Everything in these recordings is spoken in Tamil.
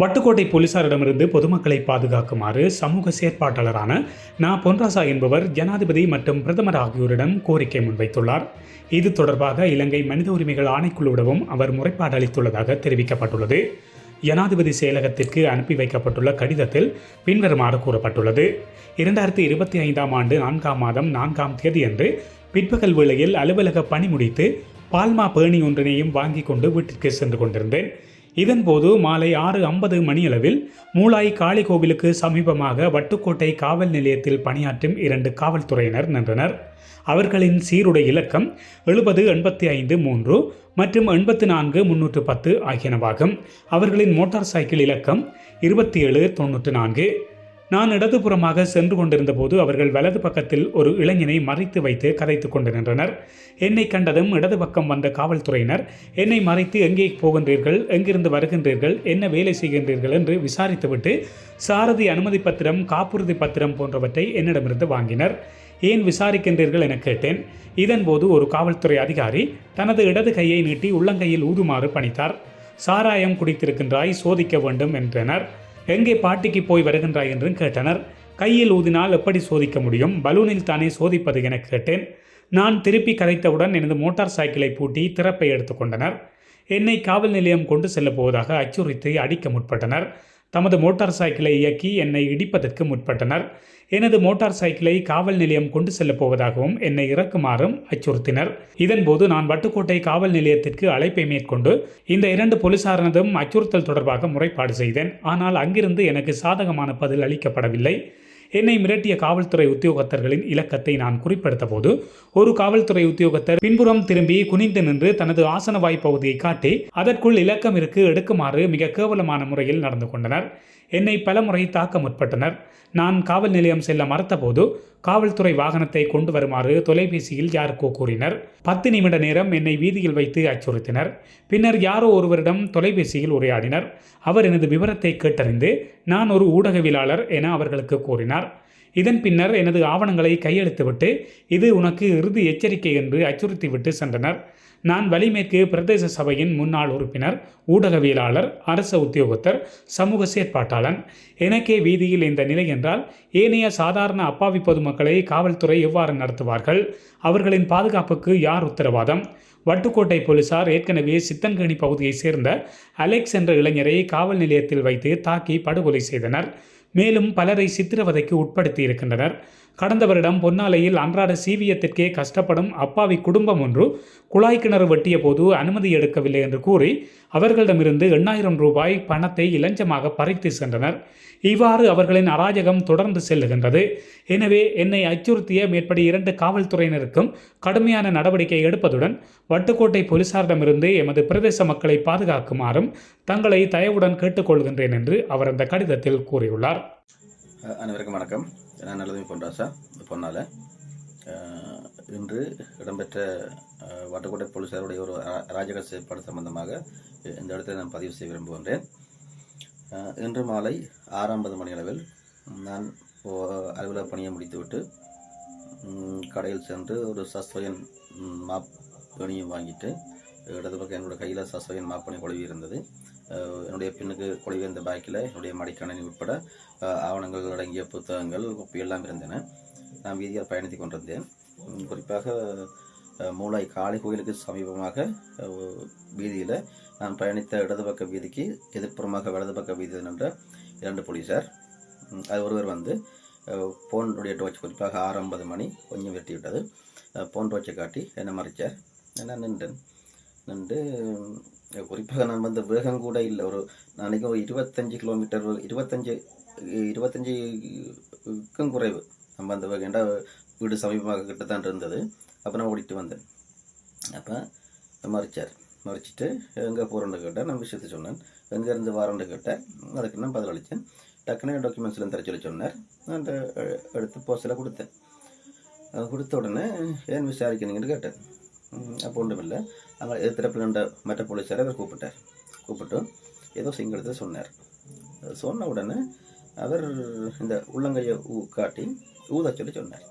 வட்டுக்கோட்டை போலீசாரிடமிருந்து பொதுமக்களை பாதுகாக்குமாறு சமூக செயற்பாட்டாளரான நா. பொன்ராசா என்பவர் ஜனாதிபதி மற்றும் பிரதமர் ஆகியோரிடம் கோரிக்கை முன்வைத்துள்ளார். இது தொடர்பாக இலங்கை மனித உரிமைகள் ஆணைக்குழுவிடமும் அவர் முறைப்பாடு அளித்துள்ளதாக தெரிவிக்கப்பட்டுள்ளது. ஜனாதிபதி செயலகத்திற்கு அனுப்பி வைக்கப்பட்டுள்ள கடிதத்தில் பின்வருமாறு கூறப்பட்டுள்ளது. இரண்டாயிரத்தி இருபத்தி ஐந்தாம் ஆண்டு நான்காம் மாதம் நான்காம் தேதியன்று பிற்பகல் வேளையில் அலுவலக பணி முடித்து பால்மா பேணி ஒன்றினையும் வாங்கி கொண்டு வீட்டிற்கு சென்று கொண்டிருந்தேன். இதன்போது மாலை ஆறு ஐம்பது மணியளவில் மூளாய் காளி கோவிலுக்கு சமீபமாக வட்டுக்கோட்டை காவல் நிலையத்தில் பணியாற்றும் இரண்டு காவல்துறையினர் நின்றனர். அவர்களின் சீருடை இலக்கம் எழுபது எண்பத்தி ஐந்து மூன்று மற்றும் எண்பத்து நான்கு முன்னூற்று பத்து ஆகியனவாகும். அவர்களின் மோட்டார் சைக்கிள் இலக்கம் இருபத்தி ஏழு தொன்னூற்று நான்கு. நான் இடதுபுறமாக சென்று கொண்டிருந்த போது அவர்கள் வலது பக்கத்தில் ஒரு இளைஞனை மறைத்து வைத்து கதைத்துக் கொண்டு நின்றனர். என்னை கண்டதும் இடது பக்கம் வந்த காவல்துறையினர் என்னை மறைத்து எங்கே போகின்றீர்கள்? எங்கிருந்து வருகின்றீர்கள்? என்ன வேலை செய்கின்றீர்கள்? என்று விசாரித்துவிட்டு சாரதி அனுமதி பத்திரம் காப்புறுதி பத்திரம் போன்றவற்றை என்னிடமிருந்து வாங்கினர். ஏன் விசாரிக்கின்றீர்கள்? என கேட்டேன். இதன்போது ஒரு காவல்துறை அதிகாரி தனது இடது கையை நீட்டி உள்ளங்கையில் ஊதுமாறு பணித்தார். சாராயம் குடித்திருக்கின்றாய் சோதிக்க வேண்டும் என்றனர். எங்கே பாட்டிக்கு போய் வருகின்றாய் என்றும் கேட்டனர். கையில் ஊதினால் எப்படி சோதிக்க முடியும்? பலூனில் தானே சோதிப்பது என கேட்டேன். நான் திருப்பி கதைத்தவுடன் எனது மோட்டார் சைக்கிளை பூட்டி திறப்பை எடுத்துக்கொண்டனர் என்னை காவல் நிலையம் கொண்டு செல்ல போவதாக அச்சுறுத்தி அடிக்க முற்பட்டனர். தமது மோட்டார் சைக்கிளை இயக்கி என்னை இடிப்பதற்கு முற்பட்டனர். எனது மோட்டார் சைக்கிளை காவல் நிலையம் கொண்டு செல்லப் போவதாகவும் என்னை இறக்குமாறும் அச்சுறுத்தினர். இதன்போது நான் வட்டுக்கோட்டை காவல் நிலையத்திற்கு அழைப்பை மேற்கொண்டு இந்த இரண்டு போலீசாரனதும் அச்சுறுத்தல் தொடர்பாக முறைப்பாடு செய்தேன். ஆனால் அங்கிருந்து எனக்கு சாதகமான பதில் அளிக்கப்படவில்லை. என்னை மிரட்டிய காவல்துறை உத்தியோகத்தர்களின் இலக்கத்தை நான் குறிப்பிடுத்த போது ஒரு காவல்துறை உத்தியோகத்தர் பின்புறம் திரும்பி குனிந்து நின்று தனது ஆசன வாய்ப்பகுதியை காட்டி அதற்குள் இலக்கம் இருக்கு எடுக்குமாறு மிக கேவலமான முறையில் நடந்து கொண்டனர். என்னை பலமுறை தாக்க முற்பட்டனர். நான் காவல் நிலையம் செல்ல மறுத்தபோது காவல்துறை வாகனத்தை கொண்டு வருமாறு தொலைபேசியில் யாருக்கோ கூறினர். பத்து நிமிட நேரம் என்னை வீதியில் வைத்து அச்சுறுத்தினர். பின்னர் யாரோ ஒருவரிடம் தொலைபேசியில் உரையாடினர். அவர் எனது விவரத்தை கேட்டறிந்து நான் ஒரு ஊடகவியலாளர் என அவர்களுக்கு கூறினார். இதன் பின்னர் எனது ஆவணங்களை கையெழுத்துவிட்டு இது உனக்கு இறுதி எச்சரிக்கை என்று அச்சுறுத்திவிட்டு சென்றனர். நான் வலிமேற்கு பிரதேச சபையின் முன்னாள் உறுப்பினர் ஊடகவியலாளர் அரச உத்தியோகத்தர் சமூக செயற்பாட்டாளன். எனக்கே வீதியில் இந்த நிலை என்றால் ஏனைய சாதாரண அப்பாவி பொதுமக்களை காவல்துறை எவ்வாறு நடத்துவார்கள்? அவர்களின் பாதுகாப்புக்கு யார் உத்தரவாதம்? வட்டுக்கோட்டை போலீசார் ஏற்கனவே சித்தன்கேணி பகுதியைச் சேர்ந்த அலெக்ஸ் என்ற இளைஞரை காவல் நிலையத்தில் வைத்து தாக்கி படுகொலை செய்தனர். மேலும் பலரை சித்திரவதைக்கு உட்படுத்தி இருக்கின்றனர். கடந்த வருடம் பொன்னாலையில் அன்றாட சீவியத்திற்கே கஷ்டப்படும் அப்பாவி குடும்பம் ஒன்று குழாய் கிணறு வெட்டிய போது அனுமதி எடுக்கவில்லை என்று கூறி அவர்களிடமிருந்து எண்ணாயிரம் ரூபாய் பணத்தை இலஞ்சமாக பறித்து சென்றனர். இவ்வாறு அவர்களின் அராஜகம் தொடர்ந்து செல்லுகின்றது. எனவே என்னை அச்சுறுத்திய மேற்படி இரண்டு காவல்துறையினருக்கும் கடுமையான நடவடிக்கை எடுப்பதுடன் வட்டுக்கோட்டை போலீசாரிடமிருந்து எமது பிரதேச மக்களை பாதுகாக்குமாறும் தங்களை தயவுடன் கேட்டுக்கொள்கின்றேன் என்று அவர் அந்த கடிதத்தில் கூறியுள்ளார். அனைவருக்கும் வணக்கம். நான் நல்லதுமை பொன்ராசா பொன்னால இன்று இடம்பெற்ற வட்டக்கோட்டை வட்டுக்கோட்டை போலீசாருடைய ஒரு அ- அராஜக செயற்பாடு சம்பந்தமாக இந்த இடத்தை நான் பதிவு செய்ய விரும்புகின்றேன். இன்று மாலை ஆறாம்பது மணி அளவில் நான் அலுவலக பணியை முடித்துவிட்டு கடையில் சென்று ஒரு சஸ்வயன் ம், மாப் பணியும் வாங்கிட்டு இடது பக்கம் என்னோட கையில் சஸ்வயன் மாப்பணி குழவி இருந்தது. என்னுடைய பெண்ணுக்கு கொலை இருந்த பாக்கில் என்னுடைய மடிக்கணனி உட்பட ஆவணங்கள் அடங்கிய புத்தகங்கள் எல்லாம் இருந்தன. நான் வீதியால் பயணித்து கொண்டிருந்தேன். குறிப்பாக மூளை காளி கோயிலுக்கு சமீபமாக வீதியில் நான் பயணித்த இடது பக்க வீதிக்கு எதிர்ப்புறமாக வலது பக்க வீதி நின்ற இரண்டு போலீஸார் அது ஒருவர் வந்து போனுடைய டோச் குறிப்பாக ஆறு ஐம்பது மணி கொஞ்சம் வெட்டி விட்டது போன் டோச்சை காட்டி என்னை மறைச்சார். நான் நின்றேன். நின்று குறிப்பாக நம்ம இந்த வேகம் கூட இல்லை. ஒரு நாளைக்கு ஒரு இருபத்தஞ்சு கிலோமீட்டர் இருபத்தஞ்சு இருபத்தஞ்சுக்கும் குறைவு. நம்ம அந்த வேகண்டா வீடு சமீபமாக கிட்ட தான் இருந்தது. அப்போ நான் ஓடிட்டு வந்தேன். அப்போ மறிச்சார். மறிச்சிட்டு எங்கே போகிறோன்னு கேட்டேன் நான் விஷயத்த சொன்னேன். எங்கேருந்து வாரேன்னு கேட்டேன் அதுக்கு நான் பதில் அளித்தேன். டக்குன்னு டாக்குமெண்ட்ஸ்லாம் தர சொல்லி சொன்னார். நான் அந்த எடுத்து போஸ்டில் கொடுத்தேன். அது கொடுத்த உடனே ஏன் விசாரிக்கணுங்கன்னு கேட்டேன். அப்போ ஒன்றும் இல்லை அங்கே எதிர்த்தரப்பில் நின்ற மற்ற போலீஸாரை அவர் கூப்பிட்டார் கூப்பிட்டு ஏதோ சிங்களத்தை சொன்னார் சொன்ன உடனே அவர் இந்த உள்ளங்கையை ஊ காட்டி ஊத சொல்லி சொன்னார்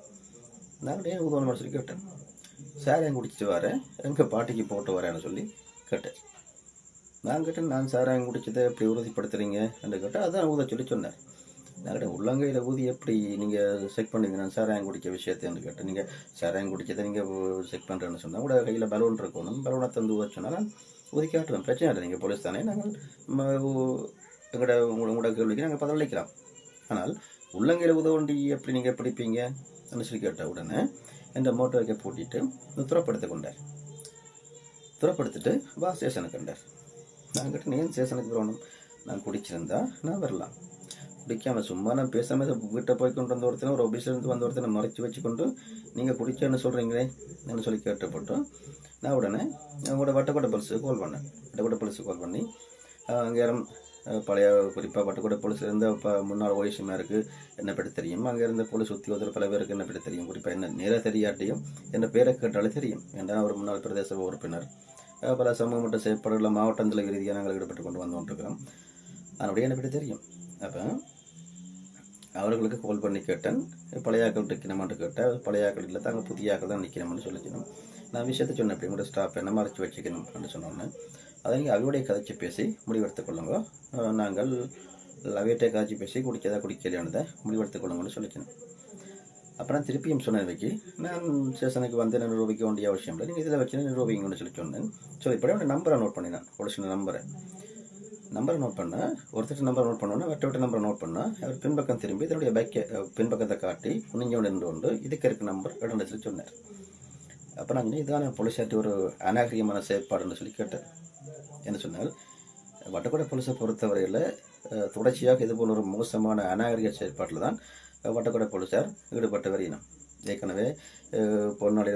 நான் ஏன் ஊதணும் சொல்லி கேட்டேன் சார் ஏன் குடிச்சிட்டு வரேன் எங்கள் பாட்டிக்கு போட்டு வரேன்னு சொல்லி கேட்டேன் நான் கேட்டேன் நான் சாராயம் குடிச்சதை எப்படி உறுதிப்படுத்துறீங்க என்று கேட்டால் அதான் ஊத சொல்லி சொன்னார் நான் உள்ளங்கையில் ஊதி எப்படி நீங்கள் செக் பண்ணீங்க? சாராயம் குடிக்க விஷயத்தைன்னு கேட்டேன். நீங்கள் சாராயம் குடிச்சதை நீங்கள் செக் பண்ணுறேன்னு சொன்னால் கூட கையில் பலூன் இருக்கணும் பலூனை தந்து ஊத சொன்னால் நான் ஊதி காட்டுவேன் பிரச்சனை இல்லை. நீங்கள் போலீஸ் தானே. நாங்கள் ம, எங்களோட உங்களோட உங்களோட கேள்விக்கு நாங்கள் பதிலளிக்கலாம். ஆனால் உள்ளங்கையில் உதவண்டி எப்படி நீங்கள் பிடிப்பீங்க? சொல்லி கேட்ட உடனே என்ற மோட்டோக்கை பூட்டிட்டு துறப்படுத்தி கொண்டார். துறப்படுத்திட்டு வா ஸ்டேஷனுக்கு கண்டார் நான் கிட்ட நீ ஏன் ஸ்டேஷனுக்கு வரணும் நான் குடிச்சிருந்தா நான் வரலாம். குடிக்காமல் சும்மா நான் பேசாமல் வீட்டை போய் கொண்டு வந்த ஒருத்தனை ஒரு ஆஃபீஸ்லேருந்து வந்த ஒருத்தனை மறைச்சி வச்சுக்கொண்டு நீங்கள் குடிக்கன்னு சொல்கிறீங்களே என்று சொல்லி கேட்டப்பட்டோம். நான் உடனே உங்களோட வட்டக்கோட்டை போலீஸுக்கு கால் பண்ணேன். வட்டக்கோட்டை போலீஸுக்கு கால் பண்ணி அங்கே யாரும் பழைய குறிப்பாக வட்டக்கோட்டை போலீஸ் இருந்த இப்போ முன்னாள் ஓய்சிமா இருக்குது என்ன பற்றி தெரியும்? அங்கே இருந்த போலீஸ் உத்தியோகத்தர் பல பேருக்கு என்ன பற்றி தெரியும்? குறிப்பாக என்ன நேராக தெரியாட்டியும் என்ன பேரை கேட்டாலே தெரியும். ஏன்னா ஒரு முன்னாள் பிரதேச உறுப்பினர்? பல சமூக மட்ட செயற்பாடுகளில் மாவட்டங்களுக்கு ரீதியாக நாங்கள் ஈடுபட்டு கொண்டு வந்து கொண்டிருக்கிறோம். அதனுடைய என்ன பற்றி தெரியும்? அப்போ அவர்களுக்கு கால் பண்ணி கேட்டேன். பழைய ஆக்கள் நிற்கணுமான்னு கேட்டேன். பழைய ஆக்கள் இல்லை தாங்க புதிய ஆக்கள் தான் நிற்கணும்னு சொல்லிக்கணும். நான் விஷயத்தை சொன்னேன் இப்படி கூட ஸ்டாப் என்ன மறைச்சி வச்சுக்கணும் அப்படின்னு சொன்னோன்னே. அதை நீங்கள் அவருடைய கதைச்சு பேசி முடிவெடுத்துக் கொள்ளுங்க. நாங்கள் அவையிட்ட கதைச்சு பேசி குடிக்கதா குடிக்கலையானதை முடிவெடுத்துக் கொள்ளுங்கன்னு சொல்லிக்கணும். அப்புறம் திருப்பியும் சொன்னேன் நான் ஸ்டேஷனுக்கு வந்து நான் நிரூபிக்க வேண்டிய அவசியம் இல்லை. நீங்கள் இதில் வச்சு நிரூபிங்கன்னு சொல்லி சொன்னேன். ஸோ இப்படி அவன் நம்பரை நோட் பண்ணினான். சின்ன நம்பரை. நம்பரை நோட் பண்ண. ஒருத்தர் நம்பர் நோட் பண்ணோன்னா வெட்ட விட்ட நம்பரை நோட் பண்ணா. அவர் பின்பக்கம் திரும்பி இதனுடைய பேக்கை பின்பக்கத்தை காட்டி குனிஞ்சோடு நின்று கொண்டு இதுக்கு இருக்க நம்பர் இடம் சொன்னார். அப்போ நான் இதுதான் இதான போலீஸாட்டி ஒரு அநாகரிகமான செயற்பாடுன்னு சொல்லி கேட்டேன். என்ன சொன்னால் வட்டக்கோட்டை போலீஸை பொறுத்தவரையில் தொடர்ச்சியாக இது போல ஒரு மோசமான அநாகரிக செயற்பாட்டில் தான் அஹ், வட்டக்கோட்டை போலீஸார் ஈடுபட்டு வரையினோம் ஏற்கனவே அஹ்,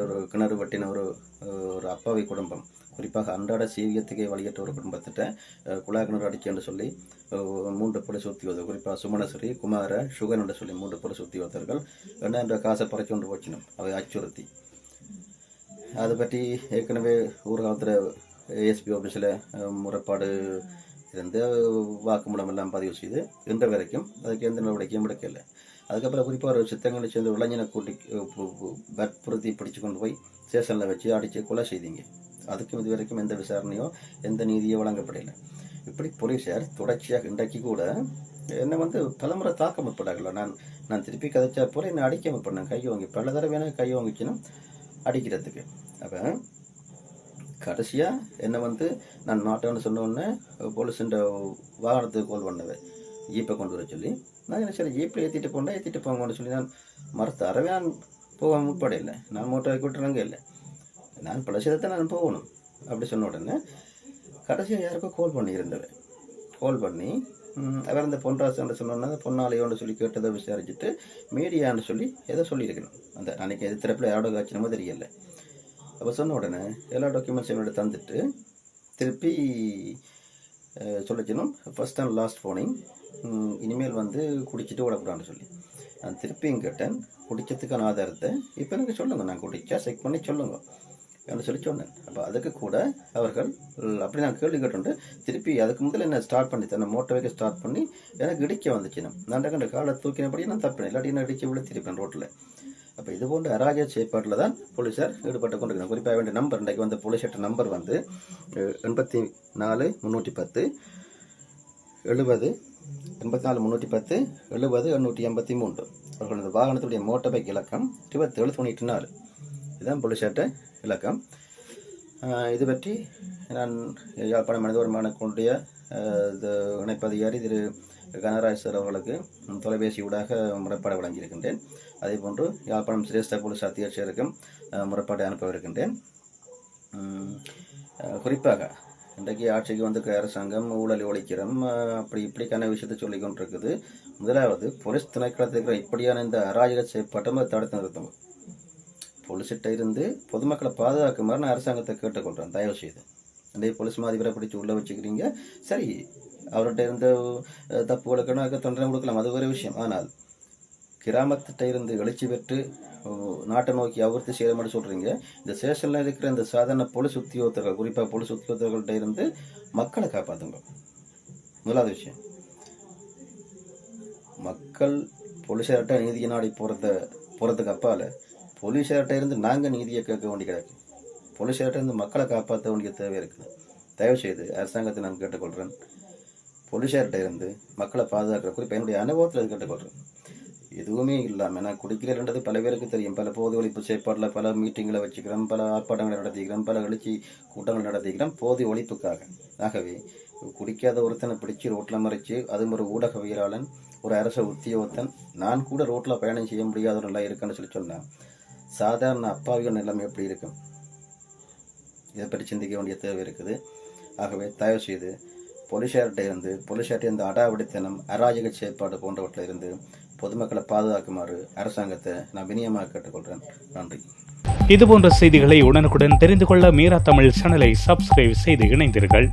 ஒரு கிணறு வெட்டின ஒரு ஒரு அப்பாவி குடும்பம் குறிப்பாக அன்றாட சீவியத்துக்கே வழியற்ற ஒரு குடும்பத்திட்ட அஹ், குழாய் கிணறு அடிக்கன்னு சொல்லி மூன்று மூன்று போலீஸ் உத்தியோகத்தர் குறிப்பாக சுமணஸ்ரீ குமார சுகன் என்று சொல்லி மூன்று போலீஸ் உத்தியோகத்தர்கள் என்ன என்ற காசை பறைச்சு கொண்டு போச்சினும் அவை அச்சுறுத்தி. அதை பற்றி ஏற்கனவே ஊரகத்தில் ஏஎஸ்பி ஆஃபீஸில் முறைப்பாடு இருந்து வாக்குமூலம் எல்லாம் பதிவு செய்து இன்ற வரைக்கும் அதுக்கு எந்த நடவடிக்கையும் எடுக்கல. அதுக்கப்புறம் குறிப்பாக ஒரு சித்தங்களை சேர்ந்து இளைஞனை கூட்டி வற்புறுத்தி பிடிச்சு கொண்டு போய் ஸ்டேஷனில் வச்சு அடித்து கொலை செய்தீங்க. அதுக்கும் இது வரைக்கும் எந்த விசாரணையோ எந்த நீதியோ வழங்கப்படலை. இப்படி போலீஸார் தொடர்ச்சியாக இன்றைக்கு கூட என்னை வந்து பலமுறை தாக்க முற்பட்டார்கள நான் நான் திருப்பி கதைச்சா போல என்னை அடிக்க முற்பட்டேன் கை வாங்கி பல தடவை எனக்கு கை வாங்கிச்சினும் அடிக்கிறதுக்கு. அப்போ கடைசியாக என்னை வந்து நான் மாட்டேன்னு சொன்ன உடனே போலீஸுன்ற வாகனத்துக்கு கால் பண்ணவேன் ஜீப்பை கொண்டு வர சொல்லி. நான் என்ன சரி ஜீப்பில் ஏற்றிட்டு போண்டா ஏற்றிட்டு போங்கன்னு சொல்லி நான் மறுத்து அறவே நான் போக முற்படையில்லை நான் மோட்டோ விட்டுறங்க இல்லை. நான் பழசத்தை நான் போகணும் அப்படி சொன்ன உடனே கடைசியாக யாருக்கோ கால் பண்ணியிருந்தேன் கால் பண்ணி அவர் இந்த பொன்ராசன் சொன்னோன்னா பொன்னாலையோன்னு சொல்லி கேட்டதை விசாரிச்சுட்டு மீடியான்னு சொல்லி எதை சொல்லியிருக்கணும். அந்த அன்னைக்கு எது திறப்பில் யாரோட காய்ச்சினமோ தெரியல. அப்போ சொன்ன உடனே எல்லா டாக்குமெண்ட்ஸும் என்னோட தந்துட்டு திருப்பி சொல்லிக்கணும் ஃபர்ஸ்ட் அண்ட் லாஸ்ட் போனிங் இனிமேல் வந்து குடிச்சிட்டு விடக்கூடாதுன்னு சொல்லி. நான் திருப்பியும் கேட்டேன். குடிக்கிறதுக்கான ஆதாரத்தை இப்போ எனக்கு சொல்லுங்கள் நான் குடிச்சா செக் பண்ணி சொல்லுங்கள் என்று சொல்லி சொன்னேன். அப்போ அதுக்கு கூட அவர்கள் அப்படி நான் கேள்வி கேட்டுண்டு திருப்பி அதுக்கு முதல்ல என்ன ஸ்டார்ட் பண்ணி தன்னை மோட்டர் வைக்க ஸ்டார்ட் பண்ணி எனக்கு இடிக்க வந்துச்சு நான் நான் கண்ட காலை தூக்கினபடி நான் தப்பினேன். இல்லாட்டி நான் விட விழுத்திருப்பேன் ரோட்டில் அப்போ இது போன்ற அராஜக செயற்பாட்டில் தான் போலீஸார் ஈடுபட்டு கொண்டிருக்கிறாங்க குறிப்பாக வேண்டிய நம்பர் இன்றைக்கு வந்து போலீஸ் நம்பர் வந்து எண்பத்தி நாலு முந்நூற்றி பத்து எழுபது எண்பத்தி நாலு முந்நூற்றி பத்து எழுபது எண்ணூற்றி எண்பத்தி மூன்று. அவர்களது வாகனத்துடைய மோட்டார் பைக் இலக்கம் இருபத்தேழு தொண்ணூற்றி நாலு. இதுதான் போலீஸார்ட்ட இலக்கம். இது பற்றி நான் யாழ்ப்பாண மனித வருமானக்கூடிய இது இணைப்பதிகாரி திரு கனராஜ் சார் அவர்களுக்கு தொலைபேசி ஊடாக முறைப்பாடு வழங்கியிருக்கின்றேன். அதே போன்று யாழ்ப்பாணம் சிரேஷ்ட போலீஸ் அத்தியட்சருக்கும் முறைப்பாடு அனுப்பவிருக்கின்றேன். குறிப்பாக இன்றைக்கு ஆட்சிக்கு வந்திருக்கிற அரசாங்கம் ஊழல் ஒழிக்கிறோம் அப்படி இப்படிக்கான விஷயத்தை சொல்லிக் கொண்டிருக்குது. முதலாவது போலீஸ் திணைக்களத்தில் இருக்கிற இப்படியான இந்த அராஜக செயற்பாட்டம் தடுத்து நிறுத்தணும் போலீஸ்கிட்ட இருந்து பொதுமக்களை பாதுகாக்குமாறு நான் அரசாங்கத்தை கேட்டுக்கொள்கிறேன் தயவு செய்து. அதே போலீஸ் மாதிபரை பிடிச்சி உள்ள வச்சுக்கிறீங்க. சரி அவர்கிட்ட இருந்த அஹ், தப்புகளுக்கு தொண்டனை கொடுக்கலாம் அது ஒரு விஷயம். ஆனால் கிராமத்திட்ட இருந்து எழுச்சி பெற்று நாட்டை நோக்கி அபிவிருத்தி செய்கிற மாதிரி சொல்கிறீங்க இந்த சேஷனில் இருக்கிற இந்த சாதாரண போலீஸ் உத்தியோகத்தர்கள் குறிப்பாக போலீஸ் உத்தியோகத்தர்கள்ட்ட இருந்து மக்களை காப்பாற்றுங்க முதலாவது விஷயம். மக்கள் போலீஸார்ட்ட நீதியை நாடி போகிறத போகிறதுக்கு அப்பால் போலீஸார்கிட்ட இருந்து நாங்கள் நீதியை கேட்க வேண்டி கிடக்கு. போலீஸார்கிட்ட இருந்து மக்களை காப்பாற்ற வேண்டிய தேவை இருக்குது. தயவு செய்து அரசாங்கத்தை நான் கேட்டுக்கொள்கிறேன் போலீஸார்கிட்ட இருந்து மக்களை பாதுகாக்கிற குறிப்பு என்னுடைய அனுபவத்தில் இது கேட்டுக்கொள்கிறேன் எதுவுமே இல்லாமல் நான் குடிக்கிறேன்றது பல பேருக்கு தெரியும். பல போதை ஒழிப்பு செயற்பாட்டில் பல மீட்டிங்களை வச்சுக்கிறோம் பல ஆர்ப்பாட்டங்களை நடத்திக்கிறேன் பல எழுச்சி கூட்டங்கள் நடத்திக்கிறேன் போதை ஒழிப்புக்காக. ஆகவே குடிக்காத ஒருத்தனை பிடிச்சி ரோட்டில் மறைச்சு அதுவும் ஒரு ஊடகவியலாளன் ஒரு அரச உத்தியோகத்தன் நான் கூட ரோட்டில் பயணம் செய்ய முடியாத ஒரு நிலை இருக்குன்னு சொல்லி சொன்னேன் சாதாரண அப்பாவிகள் நிலைமை எப்படி இருக்கும்? இதை பற்றி சிந்திக்க வேண்டிய தேவை இருக்குது. ஆகவே தயவு செய்து போலீஸார்கிட்ட இருந்து போலீஸார்ட்ட இருந்து அடாவடித்தனம் அராஜக செயற்பாடு போன்றவற்றில் இருந்து பொதுமக்களை பாதுகாக்குமாறு அரசாங்கத்தை நான் வினியமாக கேட்டுக்கொள்கிறேன். நன்றி. இதுபோன்ற செய்திகளை உடனுக்குடன் தெரிந்து கொள்ள மீரா தமிழ் சேனலை சப்ஸ்கிரைப் செய்து இணைந்தீர்கள்